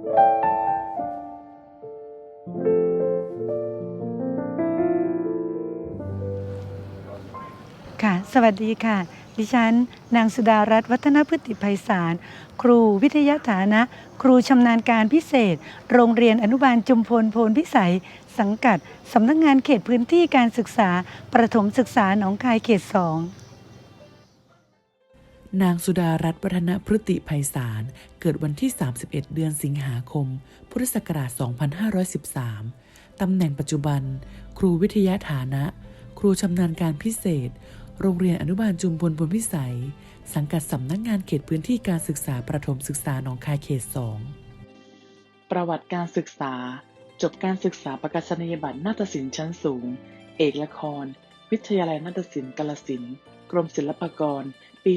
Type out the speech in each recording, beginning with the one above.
ค่ะ สวัสดีค่ะ ดิฉัน นางสุดารัตน์วัฒนพฤติไพศาลครูวิทยาฐานะ ครูชำนาญการพิเศษ โรงเรียนอนุบาลจุมพลโพนพิสัย สังกัด สำนักงานเขตพื้นที่การศึกษา ประถมศึกษาหนองคายเขตสอง นางสุดารัตน์วัฒนพฤติไพศาลเกิดวันที่ 31 เดือนสิงหาคม พุทธศักราช 2513 ตำแหน่งปัจจุบัน ครูวิทยาฐานะ ครูชำนาญการพิเศษ โรงเรียนอนุบาลจุมพลพลพิสัย สังกัดสำนักงานเขตพื้นที่การศึกษาประถมศึกษาหนองคายเขต 2 ประวัติการศึกษา จบการศึกษาประกาศนียบัตรนาฏศิลป์ชั้นสูง เอกละคร วิทยาลัยนาฏศิลป์กาลสินธุ์ กรมศิลปากร ปี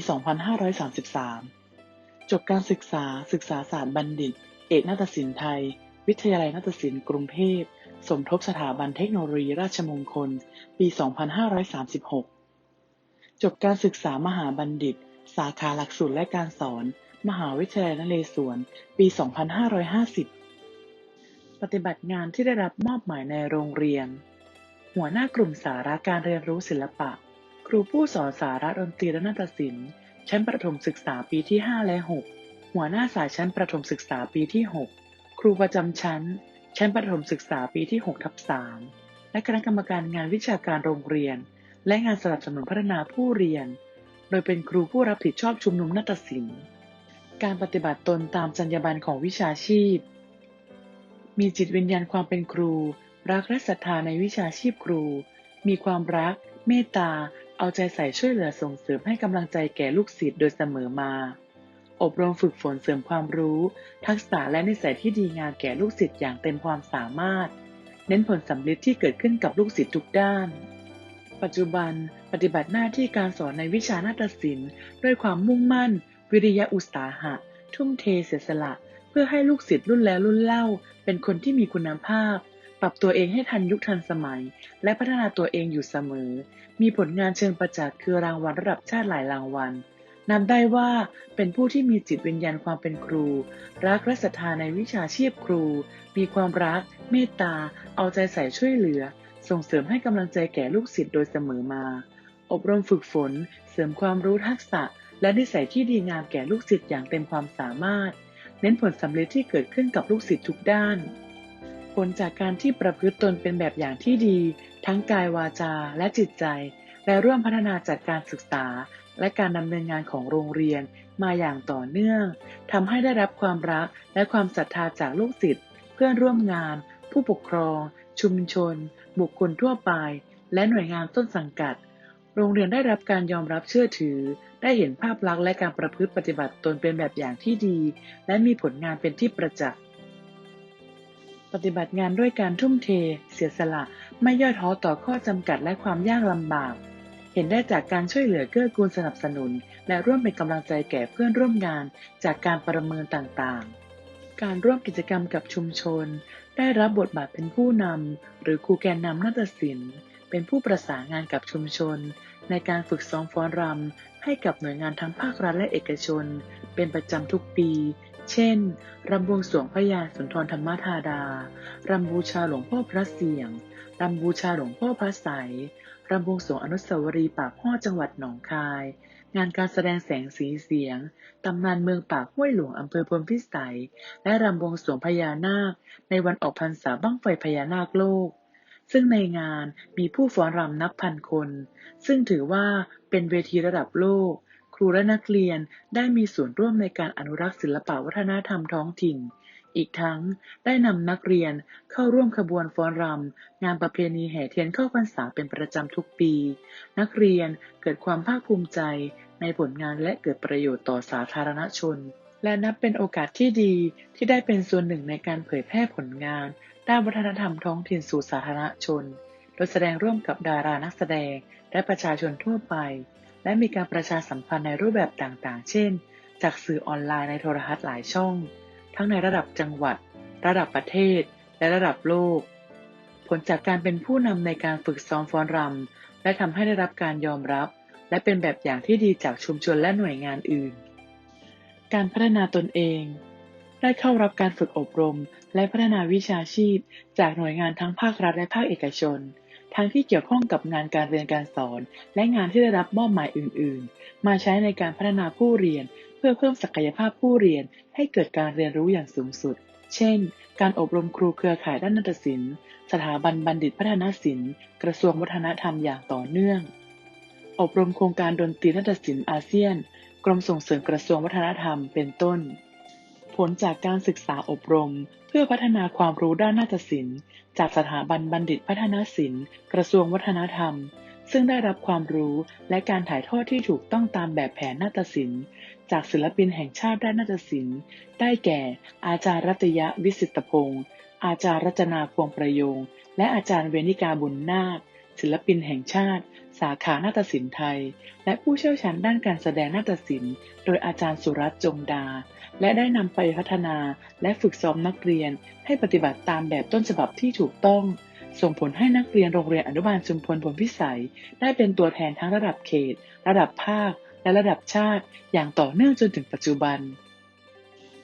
2533 จบการศึกษาศึกษาศาสตร์บัณฑิต เอกนาฏศิลป์ไทย วิทยาลัยนาฏศิลป์กรุงเทพ สมทบสถาบันเทคโนโลยีราชมงคล ปี 2536 จบการศึกษามหาบัณฑิต สาขาหลักสูตรและการสอน มหาวิทยาลัยนเรศวร ปี 2550 ปฏิบัติงานที่ได้รับมอบหมายในโรงเรียน หัวหน้ากลุ่มสาระการเรียนรู้ศิลปะ ครูผู้สอนสาระดนตรีและนาฏศิลป์ ชั้นประถมศึกษาปีที่ 5 และ 6 หัวหน้าสายชั้นประถมศึกษาปีที่ 6 ครูประจำชั้น ชั้นประถมศึกษาปีที่6ทับ3และคณะกรรมการงานวิชาการโรงเรียน และงานสนับสนุนพัฒนาผู้เรียน โดยเป็นครูผู้รับผิดชอบชุมนุมนาฏศิลป์ การปฏิบัติตนตามจรรยาบรรณของวิชาชีพ มีจิตวิญญาณความเป็นครู รักและศรัทธาในวิชาชีพครู มีความรัก เมตตา เอาใจใส่ช่วยเหลือส่งเสริมให้กำลังใจแก่ลูกศิษย์โดยเสมอมา อบรมฝึกฝนเสริมความรู้ ทักษะและนิสัยที่ดีงามแก่ลูกศิษย์อย่างเต็มความสามารถ เน้นผลสำเร็จที่เกิดขึ้นกับลูกศิษย์ทุกด้าน ปัจจุบันปฏิบัติหน้าที่การสอนในวิชานาฏศิลป์ ด้วยความมุ่งมั่น วิริยะอุตสาหะ ทุ่มเทเสียสละ เพื่อให้ลูกศิษย์รุ่นแล้วรุ่นเล่า เป็นคนที่มีคุณภาพ ปรับตัวเองให้ทันยุคทันสมัย และพัฒนาตัวเองอยู่เสมอ มีผลงานเชิงประจักษ์คือรางวัลระดับชาติหลายรางวัลนับได้ว่าเป็นผู้ที่มีจิตวิญญาณความเป็นครู รักและศรัทธาในวิชาชีพครู มีความรัก เมตตา เอาใจใส่ช่วยเหลือ ส่งเสริมให้กำลังใจแก่ลูกศิษย์โดยเสมอมา อบรมฝึกฝน เสริมความรู้ทักษะ และนิสัยที่ดีงามแก่ลูกศิษย์อย่างเต็มความสามารถ เน้นผลสำเร็จที่เกิดขึ้นกับลูกศิษย์ทุกด้าน ผลจากการที่ประพฤติตนเป็นแบบอย่างที่ดี ทั้งกายวาจาและจิตใจ และร่วมพัฒนาจัดการศึกษา และการดำเนินงานของโรงเรียนมาอย่างต่อเนื่องทำให้ได้รับความรักและความศรัทธาจากลูกศิษย์เพื่อนร่วมงาน ผู้ปกครอง ชุมชน บุคคลทั่วไป และหน่วยงานต้นสังกัด โรงเรียนได้รับการยอมรับเชื่อถือ ได้เห็นภาพลักษณ์และการประพฤติปฏิบัติตนเป็นแบบอย่างที่ดี และมีผลงานเป็นที่ประจักษ์ ปฏิบัติงานด้วยการทุ่มเท เสียสละ ไม่ย่อท้อต่อข้อจำกัดและความยากลำบาก เห็นได้จากการช่วยเหลือเกื้อกูลสนับสนุน และร่วมเป็นกำลังใจแก่เพื่อนร่วมงานจากการประเมินต่างๆ การร่วมกิจกรรมกับชุมชน ได้รับบทบาทเป็นผู้นำหรือครูแกนนำนาฏศิลป์เป็นผู้ประสานงานกับชุมชน ในการฝึกซ้อมฟ้อนรำให้กับหน่วยงานทั้งภาครัฐและเอกชน เป็นประจำทุกปี เช่น รำบวงสรวงพระยาสุนทรธรรมธาดา รำบูชาหลวงพ่อพระเสียง รำบูชาหลวงพ่อพระใสยรำบวงสรวงอนุสาวรีย์ปากห้อจังหวัดหนองคาย งานการแสดงแสงสีเสียง ตำนานเมืองปากห้วยหลวงอำเภอพลพิสัย และรำบวงสรวงพญานาค ในวันออกพรรษาบั้งไฟพญานาคโลก ซึ่งในงานมีผู้ฟ้อนรำนับพันคน ซึ่งถือว่าเป็นเวทีระดับโลก ครูและนักเรียนได้มีส่วนร่วมในการอนุรักษ์ศิลปวัฒนธรรมท้องถิ่น อีกทั้งได้นำนักเรียนเข้าร่วมขบวนฟ้อนรำงานประเพณีแห่เทียนเข้าพรรษาเป็นประจำทุกปี นักเรียนเกิดความภาคภูมิใจในผลงานและเกิดประโยชน์ต่อสาธารณชน และนับเป็นโอกาสที่ดีที่ได้เป็นส่วนหนึ่งในการเผยแพร่ผลงาน ด้านวัฒนธรรมท้องถิ่นสู่สาธารณชน โดยแสดงร่วมกับดารานักแสดงและประชาชนทั่วไป และมีการประชาสัมพันธ์ในรูปแบบต่างๆ เช่น จากสื่อออนไลน์ในโทรทัศน์หลายช่อง ทั้งในระดับจังหวัด ระดับประเทศ และระดับโลก ผลจากการเป็นผู้นำในการฝึกซ้อมฟ้อนรำและทำให้ได้รับการยอมรับ และเป็นแบบอย่างที่ดีจากชุมชนและหน่วยงานอื่น การพัฒนาตนเองได้เข้ารับการฝึกอบรม และพัฒนาวิชาชีพ จากหน่วยงานทั้งภาครัฐและภาคเอกชน ทั้งที่เกี่ยวข้องกับงานการเรียนการสอน และงานที่ได้รับมอบหมายอื่น ๆ มาใช้ในการพัฒนาผู้เรียน เพื่อเพิ่มศักยภาพผู้เรียนให้เกิดการเรียนรู้อย่างสูงสุด เช่น การอบรมครูเครือข่ายด้านนาฏศิลป์ สถาบันบัณฑิตพัฒนศิลป์ กระทรวงวัฒนธรรมอย่างต่อเนื่อง อบรมโครงการดนตรีนาฏศิลป์อาเซียน กรมส่งเสริมกระทรวงวัฒนธรรม เป็นต้น ผลจากการศึกษาอบรม เพื่อพัฒนาความรู้ด้านนาฏศิลป์ จากสถาบันบัณฑิตพัฒนศิลป์ กระทรวงวัฒนธรรม ซึ่งได้รับความรู้และการถ่ายทอดที่ถูกต้องตามแบบแผนนาฏศิลป์ จากศิลปินแห่งชาติด้านนาฏศิลป์ ได้แก่ อาจารย์รัตยะวิสิตพงศ์อาจารย์รัจนาพวงประโยง และอาจารย์เวนิกาบุญนาค ศิลปินแห่งชาติ สาขานาฏศิลป์ไทย และผู้เชี่ยวชาญด้านการแสดงนาฏศิลป์ โดยอาจารย์สุรัตน์จงดา และได้นำไปพัฒนาและฝึกซ้อมนักเรียน ให้ปฏิบัติตามแบบต้นฉบับที่ถูกต้อง ส่งผลให้นักเรียนโรงเรียนอนุบาลชุมพลผลพิสัย ได้เป็นตัวแทนทั้งระดับเขต ระดับภาค และระดับชาติ อย่างต่อเนื่องจนถึงปัจจุบัน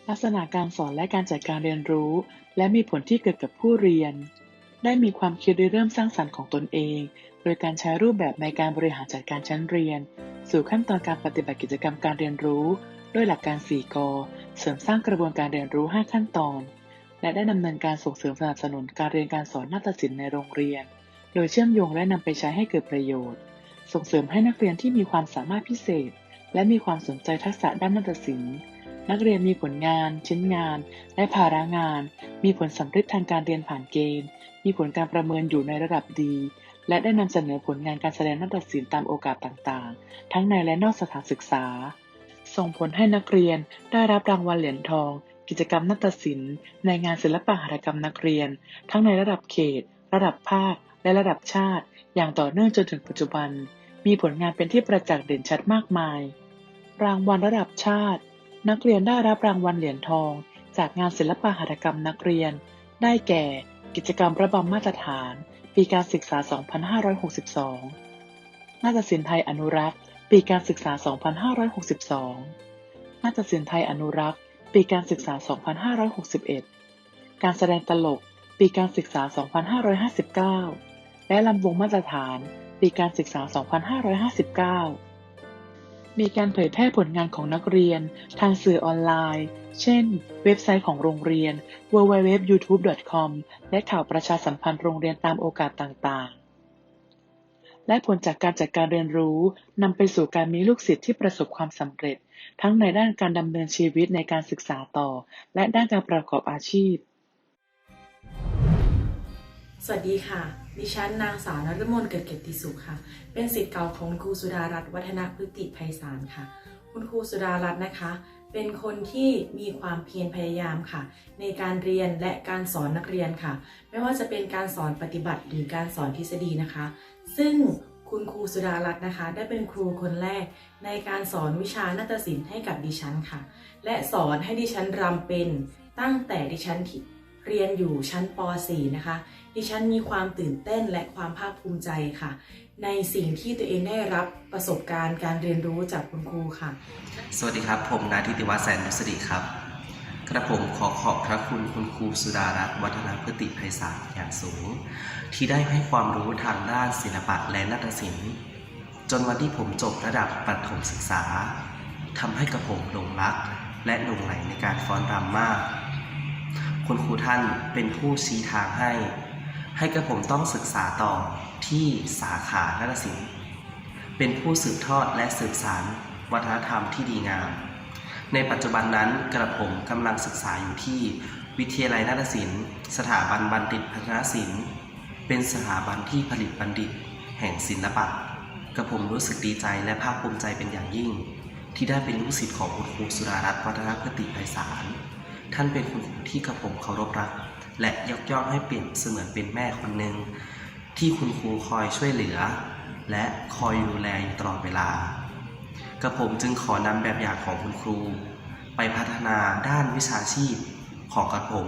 ลักษณะการสอนและการจัดการเรียนรู้ และมีผลที่เกิดกับผู้เรียน ได้มีความคิดริเริ่มสร้างสรรค์ของตนเอง โดยการใช้รูปแบบในการบริหารจัดการชั้นเรียน สู่ขั้นตอนการปฏิบัติกิจกรรมการเรียนรู้ ด้วยหลักการ 4 ก เสริมสร้างกระบวนการเรียนรู้ 5 ขั้นตอน และได้ดำเนินการส่งเสริมสนับสนุนการเรียนการสอนนาฏศิลป์ในโรงเรียน โดยเชื่อมโยงและนำไปใช้ให้เกิดประโยชน์ ส่งเสริมให้นักเรียนที่มีความสามารถพิเศษ และมีความสนใจทักษะด้านนาฏศิลป์นักเรียนมีผลงาน ชิ้นงาน และภาระงาน มีผลสำเร็จทางการเรียนผ่านเกณฑ์ มีผลการประเมินอยู่ในระดับดี และได้นำเสนอผลงานการแสดงนาฏศิลป์ตามโอกาสต่างๆ ทั้งในและนอกสถานศึกษา ส่งผลให้นักเรียนได้รับรางวัลเหรียญทอง กิจกรรมนาฏศิลป์ในงานศิลปะหัตถกรรมนักเรียน ทั้งในระดับเขต ระดับภาค และระดับชาติ อย่างต่อเนื่องจนถึงปัจจุบัน มีผลงานเป็นที่ประจักษ์เด่นชัดมากมาย รางวัลระดับชาติ นักเรียนได้รับรางวัลเหรียญทอง จากงานศิลปะหัตถกรรมนักเรียน ได้แก่ กิจกรรมระบำมาตรฐาน ปีการศึกษา 2562 นาฏศิลป์ไทยอนุรักษ์ ปีการศึกษา 2562 นาฏศิลป์ไทยอนุรักษ์ ปีการศึกษา 2561 การแสดงตลก ปีการศึกษา 2559 และลำวงมาตรฐาน ปีการศึกษา 2559 มีการเผยแพร่ผลงานของนักเรียน ทางสื่อออนไลน์ เช่น เว็บไซต์ของโรงเรียน www.youtube.com และข่าวประชาสัมพันธ์โรงเรียนตามโอกาสต่างๆ และผลจากการจัดการเรียนรู้นำไปสู่การมีลูกศิษย์ที่ประสบความสำเร็จ ทั้งในด้านการดำเนินชีวิตในการศึกษาต่อ และด้านการประกอบอาชีพ สวัสดีค่ะ ดิฉันนางสาวนฤมลเกิดเกียรติสุขค่ะ เป็นศิษย์เก่าของคุณครูสุดารัตน์วัฒนพฤติไพศาลค่ะ คุณครูสุดารัตน์นะคะ เป็นคนที่มีความเพียรพยายามค่ะ ในการเรียนและการสอนนักเรียนค่ะ ไม่ว่าจะเป็นการสอนปฏิบัติหรือการสอนทฤษฎีนะคะ ซึ่งคุณครูสุดารัตน์นะคะ ได้เป็นครูคนแรกในการสอนวิชานาฏศิลป์ให้กับดิฉันค่ะ และสอนให้ดิฉันรำเป็นตั้งแต่ดิฉันที่ เรียนอยู่ชั้นป .4 นะคะ ดิฉันมีความตื่นเต้นและความภาคภูมิใจค่ะ ในสิ่งที่ตัวเองได้รับประสบการณ์การเรียนรู้จากคุณครูค่ะ สวัสดีครับ ผมนายทิติวัฒน์แสนนุสดีครับ กระผมขอขอบพระคุณคุณครูสุดารัตน์วัฒนพฤติไพศาลอย่างสูง ที่ได้ให้ความรู้ทางด้านศิลปะและนาฏศิลป์ จนวันที่ผมจบระดับประถมศึกษาทำให้กระผมหลงรัก และหลงไหลในการฟ้อนรำมาก คุณครูท่านเป็นผู้ชี้ทางให้ ให้กระผมต้องศึกษาต่อที่สาขานาฏศิลป์ เป็นผู้สืบทอดและสืบสานวัฒนธรรมที่ดีงาม ในปัจจุบันนั้นกระผมกำลังศึกษาอยู่ที่วิทยาลัยนาฏศิลป์ สถาบันบัณฑิตพัฒนศิลป์ เป็นสถาบันที่ผลิตบัณฑิต แห่งศิลปะกระผมรู้สึกดีใจและภาคภูมิใจเป็นอย่างยิ่ง ที่ได้เป็นลูกศิษย์ของคุณครูสุดารัตน์วัฒนพฤติไพศาล ท่านเป็นคุณครูที่กระผมเคารพรัก และยกย่องให้เปรียบเสมือนเป็นแม่คนหนึ่งที่คุณครูคอยช่วยเหลือ และคอยดูแลอยู่ตลอดเวลา กระผมจึงขอนำแบบอย่างของคุณครู ไปพัฒนาด้านวิชาชีพของกระผม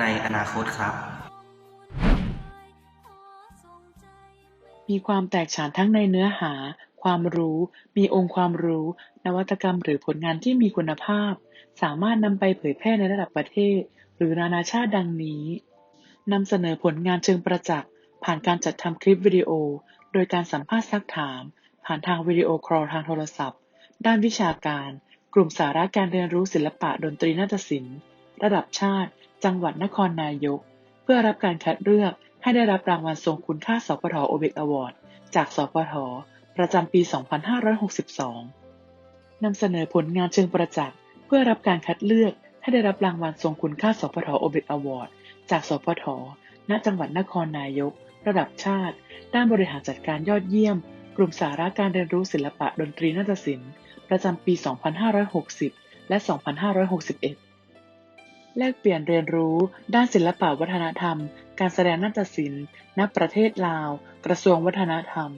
ในอนาคตครับ มีความแตกฉานทั้งในเนื้อหา ความรู้ มีองค์ความรู้ นวัตกรรมหรือผลงานที่มีคุณภาพ สามารถนำไปเผยแพร่ในระดับประเทศ หรือนานาชาติดังนี้นำเสนอผลงานเชิงประจักษ์ผ่านการจัดทำคลิปวิดีโอ โดยการสัมภาษณ์ซักถาม ผ่านทางวิดีโอคอลทางโทรศัพท์ ด้านวิชาการ กลุ่มสาระการเรียนรู้ศิลปะดนตรีนาฏศิลป์ ระดับชาติ จังหวัดนครนายก เพื่อรับการคัดเลือกให้ได้รับรางวัลทรงคุณค่าสปทโอเบกอวอร์ดจากสปทประจำปี 2562นำเสนอผลงานเชิงประจักษ์ พื่อรับการคัดเลือกให้ได้รับรางวัลทรงคุณค่าสปทโอเบกอวอร์ดจากสปทณจังหวัดนครนายก ระดับชาติ ด้านบริหารจัดการยอดเยี่ยม กลุ่มสาระการเรียนรู้ศิลปะดนตรีนาฏศิลป์ ประจำปี 2560 และ 2561 แลกเปลี่ยนเรียนรู้ ด้านศิลปะวัฒนธรรม การแสดงนาฏศิลป์ณประเทศลาว กระทรวงวัฒนธรรม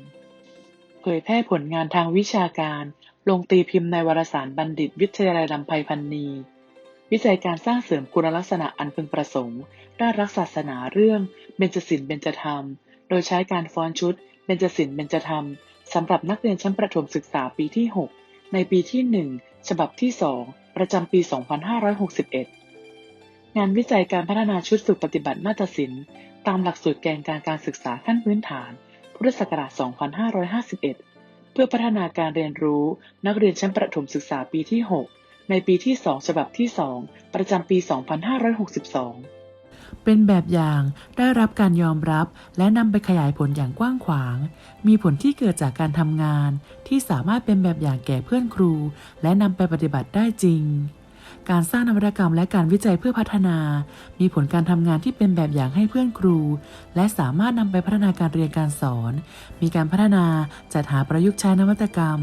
เผยแพร่ผลงานทางวิชาการ ลงตีพิมพ์ในวารสารบัณฑิตวิทยาลัยลำไพพันนีวิจัยการสร้างเสริมคุณลักษณะอันพึงประสงค์ด้านรักศาสนาเรื่องเบญจศิลป์เบญจธรรม โดยใช้การฟ้อนชุดเบญจศิลป์เบญจธรรมสำหรับนักเรียนชั้นประถมศึกษาปีที่ 6 ในปีที่ 1 ฉบับที่ 2 ประจำปี 2561 งานวิจัยการพัฒนาชุดฝึกปฏิบัตินาฏศิลป์ตามหลักสูตรแกนการการศึกษาขั้นพื้นฐาน พุทธศักราช 2551 เพื่อพัฒนาการเรียนรู้นักเรียนชั้นประถมศึกษาปีที่ 6 ในปีที่ 2 ฉบับที่ 2 ประจำปี 2562 เป็นแบบอย่างได้รับการยอมรับและนำไปขยายผลอย่างกว้างขวาง มีผลที่เกิดจากการทำงาน ที่สามารถเป็นแบบอย่างแก่เพื่อนครู และนำไปปฏิบัติได้จริง การสร้างนวัตกรรมและการวิจัยเพื่อพัฒนา มีผลการทำงานที่เป็นแบบอย่างให้เพื่อนครู และสามารถนำไปพัฒนาการเรียนการสอน มีการพัฒนาจัดหาประยุกต์ใช้นวัตกรรม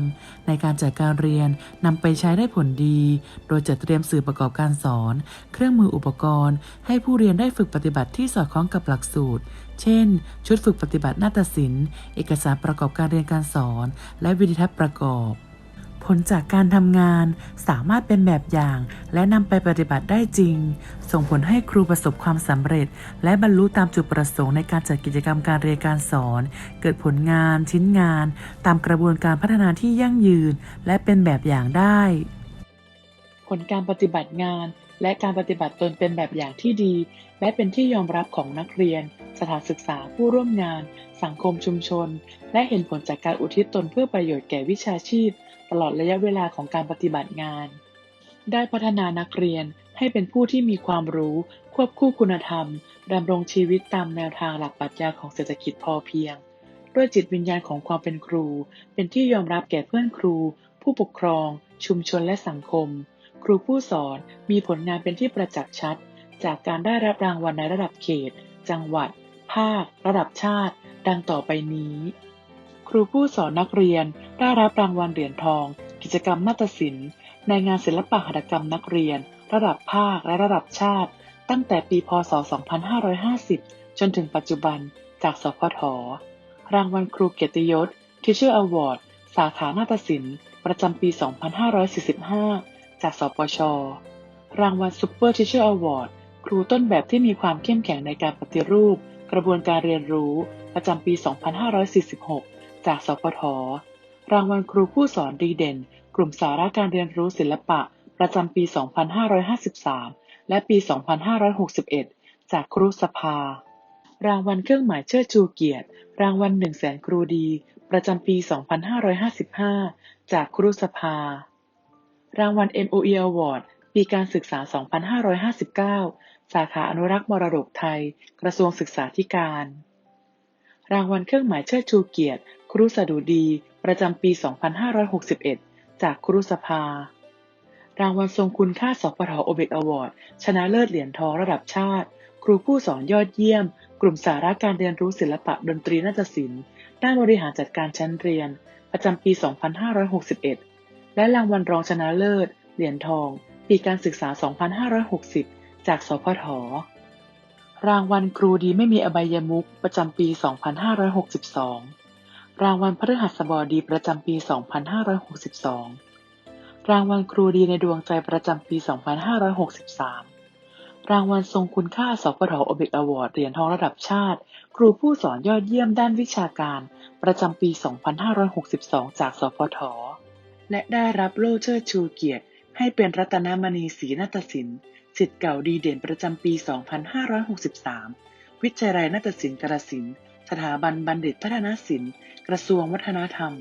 ในการจัดการเรียนนำไปใช้ได้ผลดี โดยจัดเตรียมสื่อประกอบการสอน เครื่องมืออุปกรณ์ ให้ผู้เรียนได้ฝึกปฏิบัติที่สอดคล้องกับหลักสูตร เช่น ชุดฝึกปฏิบัตินาฏศิลป์ เอกสารประกอบการเรียนการสอน และวิดีทัศน์ประกอบ ผลจากการทำงานสามารถเป็นแบบอย่าง และนำไปปฏิบัติได้จริง ส่งผลให้ครูประสบความสำเร็จ และบรรลุตามจุดประสงค์ในการจัดกิจกรรมการเรียนการสอน เกิดผลงานชิ้นงาน ตามกระบวนการพัฒนาที่ยั่งยืน และเป็นแบบอย่างได้ ผลการปฏิบัติงาน และการปฏิบัติตนเป็นแบบอย่างที่ดี และเป็นที่ยอมรับของนักเรียน สถานศึกษาผู้ร่วมงาน สังคมชุมชน และเห็นผลจากการอุทิศตนเพื่อประโยชน์แก่วิชาชีพ ตลอดระยะเวลาของการปฏิบัติงาน ได้พัฒนานักเรียนให้เป็นผู้ที่มีความรู้ ควบคู่คุณธรรมดำรงชีวิตตามแนวทางหลักปรัชญาของเศรษฐกิจพอเพียง ด้วยจิตวิญญาณของความเป็นครู เป็นที่ยอมรับแก่เพื่อนครู ผู้ปกครอง ชุมชนและสังคม ครูผู้สอนมีผลงานเป็นที่ประจักษ์ชัด จากการได้รับรางวัลในระดับเขต จังหวัด ภาค ระดับชาติ ดังต่อไปนี้ ครูผู้สอนนักเรียนได้รับรางวัลเหรียญทอง กิจกรรมนาฏศิลป์ ในงานศิลปหัตถกรรมนักเรียน ระดับภาคและระดับชาติ ตั้งแต่ปีพศ 2550 จนถึงปัจจุบันจากสพทรางวัลครูเกียรติยศ Teacher Award สาขานาฏศิลป์ ประจำปี 2545 จากสปช รางวัล Super Teacher Award ครูต้นแบบที่มีความเข้มแข็งในการปฏิรูป กระบวนการเรียนรู้ ประจำปี 2546 จากสปทรางวัลครูผู้สอนดีเด่น กลุ่มสาระการเรียนรู้ศิลปะ ประจำปี 2553 และปี 2561 จากครูสภา รางวัลเครื่องหมายเชิดชูเกียรติ รางวัลหนึ่งแสนครูดี ประจำปี 2555 จากครูสภา รางวัล MOE Award ปีการศึกษา 2559 สาขาอนุรักษ์มรดกไทย กระทรวงศึกษาธิการ รางวัลเครื่องหมายเชิดชูเกียรติ ครูสดุดี ประจำปี 2561 จากครูสภา รางวัลทรงคุณค่าสปทโอเบกอวอร์ด ชนะเลิศเหรียญทองระดับชาติ ครูผู้สอนยอดเยี่ยม กลุ่มสาระการเรียนรู้ศิลปะดนตรีนาฏศิลป์ ด้านบริหารจัดการชั้นเรียน ประจำปี 2561 และรางวัลรองชนะเลิศ เหรียญทอง ปีการศึกษา 2560 จากสพทรางวัลครูดีไม่มีอบายมุขประจำปี 2562 รางวัลพฤหัสบดีประจำปี 2562 รางวัลครูดีในดวงใจประจำปี 2563 รางวัลทรงคุณค่าสพทโอเบกอวอร์ดเหรียญทองระดับชาติ ครูผู้สอนยอดเยี่ยมด้านวิชาการ ประจำปี 2562 จากสพท และได้รับโล่เอร์ชูเกียรติ ให้เป็นรัตนมณีศรีนัตสินป์สิทธิ์เก่าดีเด่นประจำปี 2563 วิจัยรายนัตสินกระสิน์ สถาบันบัณฑิตพัฒนศิลป์ กระทรวงวัฒนธรรม